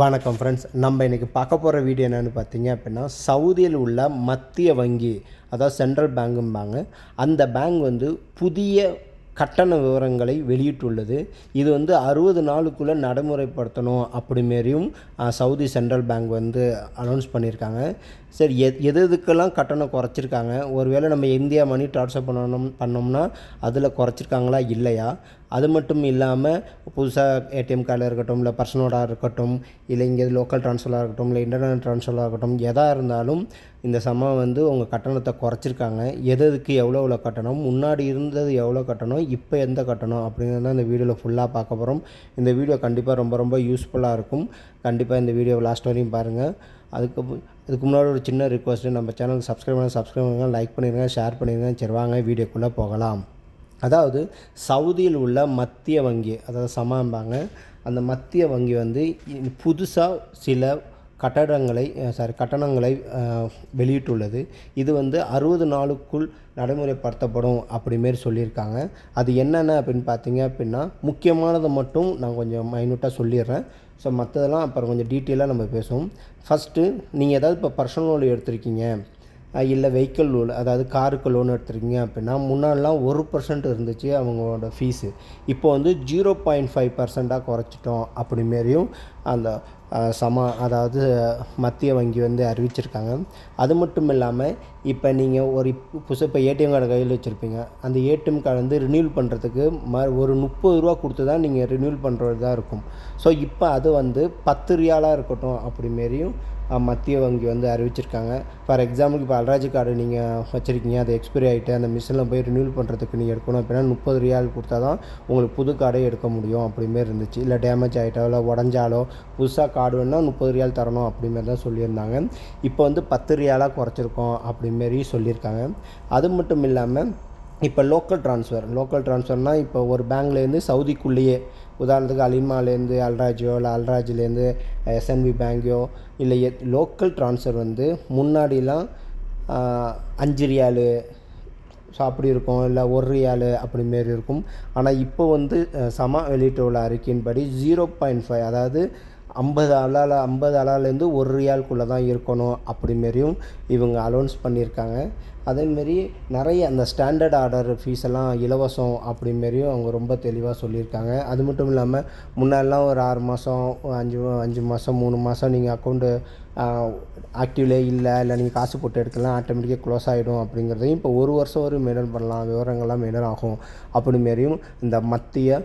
வணக்கம் ஃப்ரெண்ட்ஸ் நம்ம இன்றைக்கி பார்க்க போகிற வீடியோ என்னென்னு பார்த்தீங்க அப்படின்னா சவுதியில் உள்ள மத்திய வங்கி அதாவது சென்ட்ரல் பேங்கும்பாங்க அந்த பேங்க் வந்து புதிய கட்டண விவரங்களை வெளியிட்டுள்ளது. இது வந்து அறுபது நாளுக்குள்ளே நடைமுறைப்படுத்தணும் அப்படிமாரியும் சவுதி சென்ட்ரல் பேங்க் வந்து அனௌன்ஸ் பண்ணியிருக்காங்க. சரி எ எது எதுக்கெல்லாம் கட்டணம் குறைச்சிருக்காங்க? ஒருவேளை நம்ம இந்தியா மணி ட்ரான்ஸ்ஃபர் பண்ணணும் பண்ணோம்னா அதில் குறைச்சிருக்காங்களா இல்லையா? அது மட்டும் இல்லாமல் புதுசாக ஏடிஎம் கார்டில் இருக்கட்டும் இல்லை பர்சனோடாக இருக்கட்டும் இல்லை இங்கே லோக்கல் ட்ரான்ஸ்ஃபராக இருக்கட்டும் இல்லை இன்டர்நெட் ட்ரான்ஸ்ஃபராக இருக்கட்டும் எதாக இருந்தாலும் இந்த சமம் வந்து உங்கள் கட்டணத்தை குறைச்சிருக்காங்க. எது எதுக்கு எவ்வளோ எவ்வளோ கட்டணம் முன்னாடி இருந்தது எவ்வளோ கட்டணம் இப்போ எந்த கட்டணம் அப்படிங்கிறத இந்த வீடியோவில் ஃபுல்லாக பார்க்க போகிறோம் இந்த வீடியோ கண்டிப்பாக ரொம்ப ரொம்ப யூஸ்ஃபுல்லாக இருக்கும். கண்டிப்பாக இந்த வீடியோ லாஸ்ட் வரையும் பாருங்கள் அதுக்கு இதுக்கு முன்னாடி ஒரு சின்ன ரிக்வஸ்ட்டு நம்ம சேனலுக்கு சப்ஸ்கிரைப் பண்ண சப்ஸ்கிரைப் பண்ணுங்கள் லைக் பண்ணிடுங்க ஷேர் பண்ணிடுங்க சரி வாங்க வீடியோக்குள்ளே போகலாம். அதாவது சவுதியில் உள்ள மத்திய வங்கி அதாவது சமாம்பாங்க. அந்த மத்திய வங்கி வந்து புதுசாக சில கட்டடங்களை சாரி கட்டணங்களை வெளியிட்டுள்ளது. இது வந்து அறுபது நாளுக்குள் நடைமுறைப்படுத்தப்படும் அப்படிமாரி சொல்லியிருக்காங்க. அது என்னென்ன அப்படின்னு பார்த்தீங்க அப்படின்னா முக்கியமானதை மட்டும் நான் கொஞ்சம் மைனூட்டாக சொல்லிடுறேன். ஸோ மற்றதெல்லாம் அப்புறம் கொஞ்சம் டீட்டெயிலாக நம்ம பேசுவோம். ஃபஸ்ட்டு நீங்கள் ஏதாவது இப்போ பர்சனல் லோன் எடுத்திருக்கீங்க. இல்லை வெஹிக்கிள் லோன் அதாவது காருக்கு லோன் எடுத்துருக்கீங்க அப்படின்னா முன்னாடிலாம் ஒரு பர்சன்ட் இருந்துச்சு அவங்களோட ஃபீஸு இப்போ வந்து ஜீரோ பாயிண்ட் ஃபைவ் பர்சண்ட்டாக குறைச்சிட்டோம் அப்படி மாரியும் அந்த சம அதாவது மத்திய வங்கி வந்து அறிவிச்சிருக்காங்க. அது மட்டும் இல்லாமல் இப்போ நீங்கள் ஒரு இப்போ புதுசு இப்போ ஏடிஎம் கார்டு கையில் வச்சுருப்பீங்க. அந்த ஏடிஎம் கார்டு வந்து ரினியூல் பண்ணுறதுக்கு ம ஒரு முப்பது ரூபா கொடுத்து தான் நீங்கள் ரினியூல் பண்ணுறதாக இருக்கும். ஸோ இப்போ அது வந்து பத்து ரியாலாக இருக்கட்டும் அப்படி மாரியும் மத்திய வங்கி வந்து அறிவிச்சிருக்காங்க. ஃபார் எக்ஸாம்பிளுக்கு இப்போ அல்ராஜி கார்டு நீங்கள் வச்சுருக்கீங்க அது எக்ஸ்பைரி ஆகிட்டு அந்த மிஷினில் போய் ரினியூல் பண்ணுறதுக்கு நீங்கள் எடுக்கணும் அப்படின்னா முப்பது ரியால் கொடுத்தா தான் உங்களுக்கு புது கார்டே எடுக்க முடியும் அப்படிமாரி இருந்துச்சு. இல்லை டேமேஜ் ஆகிட்டோ இல்லை உடஞ்சாலோ புதுசாக கார்டு வேணால் முப்பது ரியால் தரணும் அப்படிமாரி தான் சொல்லியிருந்தாங்க. இப்போ வந்து பத்து ரியாலாக குறைச்சிருக்கோம் அப்படிமாரி சொல்லியிருக்காங்க. அது மட்டும் இல்லாமல் இப்போ லோக்கல் ட்ரான்ஸ்ஃபர் லோக்கல் ட்ரான்ஸ்ஃபர்னால் இப்போ ஒரு பேங்க்லேருந்து சவுதிக்குள்ளேயே உதாரணத்துக்கு அலிமாலேருந்து அல்ராஜோ இல்லை அல்ராஜிலேருந்து எஸ்என்பி பேங்கோ இல்லை எத் லோக்கல் ட்ரான்ஸ்ஃபர் வந்து முன்னாடிலாம் அஞ்சு ரியாலு ஸோ அப்படி இருக்கும். இல்லை ஒரு ரியாலு அப்படி மாரி இருக்கும். ஆனால் இப்போ வந்து அஹ், வெளியிட்டு உள்ள அறிக்கையின்படி ஜீரோ பாயிண்ட் ஃபைவ் அதாவது ஐம்பது அலால் ஐம்பது அலாலேருந்து ஒரு ரியாலுக்குள்ளே தான் இருக்கணும் அப்படி மாரியும் இவங்க அலௌன்ஸ் பண்ணியிருக்காங்க. அதேமாரி நிறைய அந்த ஸ்டாண்டர்ட் ஆர்டர் ஃபீஸ் எல்லாம் இலவசம் அப்படி மாரியும் அவங்க ரொம்ப தெளிவாக சொல்லியிருக்காங்க. அது மட்டும் இல்லாமல் முன்னாடிலாம் ஒரு ஆறு மாதம் அஞ்சு அஞ்சு மாதம் மூணு மாதம் நீங்கள் அக்கௌண்ட்டு ஆக்டிவ்லே இல்லை இல்லை நீங்கள் காசு போட்டு எடுக்கலாம் ஆட்டோமேட்டிக்காக க்ளோஸ் ஆகிடும் அப்படிங்கிறதையும் இப்போ ஒரு வருஷம் வரை மெயின்டைன் பண்ணலாம் விவரங்கள்லாம் மெயின்டைன் ஆகும் அப்படி மாரியும் இந்த மத்திய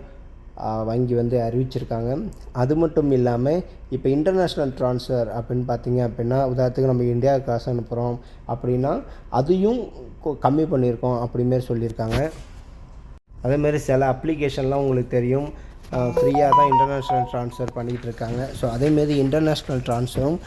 வங்கி வந்து அறிவிச்சிருக்காங்க. அது மட்டும் இல்லாமல் இப்போ இன்டர்நேஷ்னல் ட்ரான்ஸ்ஃபர் அப்படின்னு பார்த்தீங்க அப்படின்னா உதாரணத்துக்கு நம்ம இந்தியாவுக்கு காசு அனுப்புகிறோம் அப்படின்னா அதையும் கொ- கம்மி பண்ணியிருக்கோம் அப்படிமாரி சொல்லியிருக்காங்க. அதேமாரி சில அப்ளிகேஷன்லாம் உங்களுக்கு தெரியும். ஃப்ரீயாக தான் இன்டர்நேஷ்னல் ட்ரான்ஸ்ஃபர் பண்ணிகிட்டு இருக்காங்க ஸோ அதேமாரி இன்டர்நேஷ்னல் ட்ரான்ஸ்ஃபரும்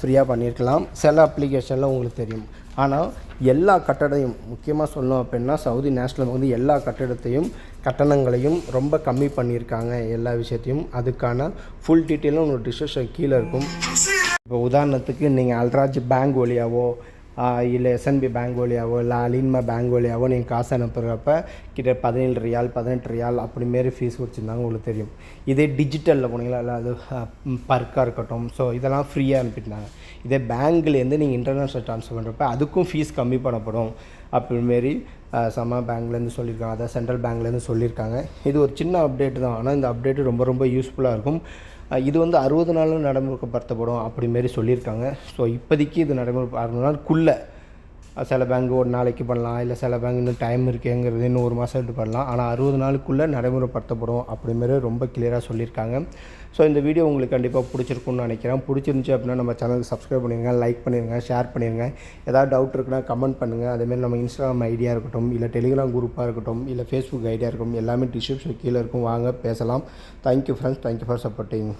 ஃப்ரீயாக பண்ணியிருக்கலாம். சில அப்ளிகேஷனில் உங்களுக்கு தெரியும். ஆனால் எல்லா கட்டடையும் முக்கியமாக சொல்லணும் அப்படின்னா சவுதி நேஷ்னல் வந்து எல்லா கட்டடத்தையும் கட்டணங்களையும் ரொம்ப கம்மி பண்ணியிருக்காங்க எல்லா விஷயத்தையும். அதுக்கான ஃபுல் டீட்டெயிலும் உங்களோட டிஸ்கஷன் கீழே இருக்கும். இப்போ உதாரணத்துக்கு நீங்கள் அல்ராஜ் பேங்க் வழியாவோ இல்லை எஸ்என்பி பேங்க் வழியாவோ இல்லை அலின்மா பேங்க் வழியாவோ நீங்கள் காசு அனுப்புகிறப்ப கிட்ட பதினேழு ரியால் பதினெட்டு ரியால் அப்படி மாரி ஃபீஸ் வச்சுருந்தாங்க உங்களுக்கு தெரியும். இதே டிஜிட்டலில் போனீங்களா இல்லை அது பர்க்காக இருக்கட்டும். ஸோ இதெல்லாம் ஃப்ரீயாக அனுப்பிட்டாங்க. இதே பேங்க்லேருந்து நீங்கள் இன்டர்நேஷ்னல் ட்ரான்ஸ்ஃபர் பண்ணுறப்ப அதுக்கும் ஃபீஸ் கம்மி பண்ணப்படும். அப்படிமாரி சமா பேங்க்லேருந்து சொல்லியிருக்காங்க. அதாவது சென்ட்ரல் பேங்க்லேருந்து சொல்லியிருக்காங்க. இது ஒரு சின்ன அப்டேட் தான். ஆனால் இந்த அப்டேட்டு ரொம்ப ரொம்ப யூஸ்ஃபுல்லாக இருக்கும். இது வந்து அறுபது நாளும் நடைமுறைப்படுத்தப்படும் அப்படிமாரி சொல்லியிருக்காங்க. ஸோ இப்போதைக்கு இது நடைமுறை அறுபது நாளுக்குள்ளே சில பேங்க் ஒரு நாளைக்கு பண்ணலாம் இல்லை சில பேங்க் இன்னும் டைம் இருக்குங்கிறது இன்னும் ஒரு மாதம் விட்டு பண்ணலாம். ஆனால் அறுபது நாளுக்குள்ளே நடைமுறைப்படுத்தப்படும் அப்படிமாரி ரொம்ப கிளியராக சொல்லியிருக்காங்க. ஸோ இந்த வீடியோ உங்களுக்கு கண்டிப்பாக பிடிச்சிருக்குன்னு நினைக்கிறேன். பிடிச்சிருந்துச்சி அப்படின்னா நம்ம சேனலுக்கு சப்ஸ்கிரைப் பண்ணிடுங்க லைக் பண்ணிடுங்க ஷேர் பண்ணிடுங்க ஏதாவது டவுட் இருக்குன்னா கமெண்ட் பண்ணுங்கள் அதேமாரி நம்ம இன்ஸ்டாகிராம் ஐடியா இருக்கட்டும் இல்லை டெலிகிராம் குரூப்பாக இருக்கட்டும் இல்லை ஃபேஸ்புக் ஐடியா இருக்கட்டும் எல்லாமே டிஸ்கிரிப்ஷன் கீழே இருக்கும். வாங்க பேசலாம். Thank you friends thank you for supporting